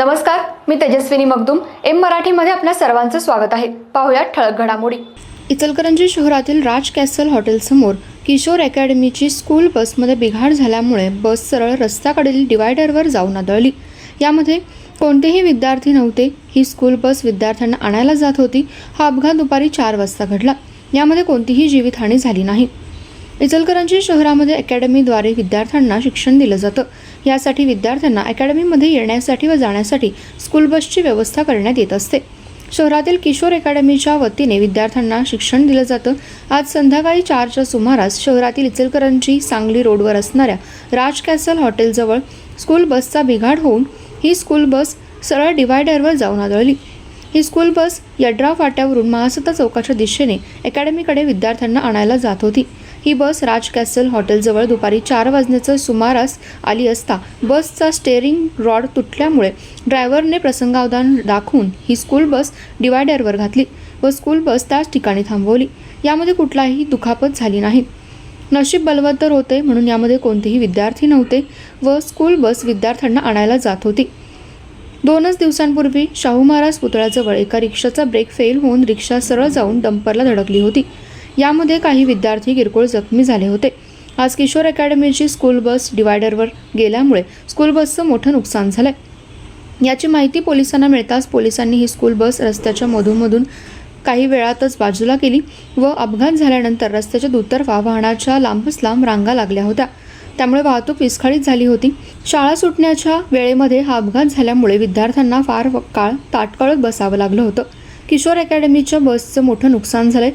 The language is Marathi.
नमस्कार मी तेजस्विनी मगदुम. एम मराठीमध्ये आपल्या सर्वांचं स्वागत आहे. पाहुयात ठळक घडामोडी. इचलकरंजी शहरातील राज कॅसल हॉटेलसमोर किशोर अकॅडमीची स्कूल बसमध्ये बिघाड झाल्यामुळे बस सरळ रस्त्याकडील डिवायडरवर जाऊन आदळली. यामध्ये कोणतेही विद्यार्थी नव्हते. ही स्कूल बस विद्यार्थ्यांना आणायला जात होती. हा अपघात दुपारी चार वाजता घडला. यामध्ये कोणतीही जीवितहानी झाली नाही. इचलकरंजी शहरामध्ये अकॅडमीद्वारे विद्यार्थ्यांना शिक्षण दिलं जातं. यासाठी विद्यार्थ्यांना अकॅडमीमध्ये येण्यासाठी व जाण्यासाठी स्कूल बसची व्यवस्था करण्यात येत असते. शहरातील किशोर अकॅडमीच्या वतीने विद्यार्थ्यांना शिक्षण दिलं जातं. आज संध्याकाळी चारच्या सुमारास शहरातील इचलकरंजी सांगली रोडवर असणाऱ्या राज कॅसल हॉटेलजवळ स्कूल बसचा बिघाड होऊन ही स्कूल बस सरळ डिवायडरवर जाऊन आदळली. ही स्कूल बस यड्रा फाट्यावरून महासत्ता चौकाच्या दिशेने अकॅडमीकडे विद्यार्थ्यांना आणायला जात होती. ही बस राज कॅसल हॉटेलजवळ दुपारी चार वाजण्याचं सुमारास आली असता बसचा स्टेअरिंग रॉड तुटल्यामुळे ड्रायव्हरने प्रसंगावधान दाखवून ही स्कूल बस डिवायडरवर घातली व स्कूल बस त्याच ठिकाणी थांबवली. यामध्ये कुठलाही दुखापत झाली नाही. नशीब बलवत्तर होते म्हणून यामध्ये कोणतेही विद्यार्थी नव्हते व स्कूल बस विद्यार्थ्यांना आणायला जात होती. दोनच दिवसांपूर्वी शाहू महाराज पुतळ्याजवळ एका रिक्षाचा ब्रेक फेल होऊन रिक्षा सरळ जाऊन डंपरला धडकली होती. यामध्ये काही विद्यार्थी किरकोळ जखमी झाले होते. आज किशोर अकॅडमीची स्कूल बस डिवायडरवर गेल्यामुळे स्कूल बसचं मोठं नुकसान झालंय. याची माहिती पोलिसांना मिळताच पोलिसांनी ही स्कूल बस रस्त्याच्या मधूनमधून काही वेळातच बाजूला केली व अपघात झाल्यानंतर रस्त्याच्या दुतर्फा वाहनाच्या लांबच लांब रांगा लागल्या होत्या. त्यामुळे वाहतूक विस्कळीत झाली होती. शाळा सुटण्याच्या वेळेमध्ये हा अपघात झाल्यामुळे विद्यार्थ्यांना फार काळ ताटकळत बसावं लागलं होतं. किशोर अकॅडमीच्या बसचं मोठं नुकसान झालंय.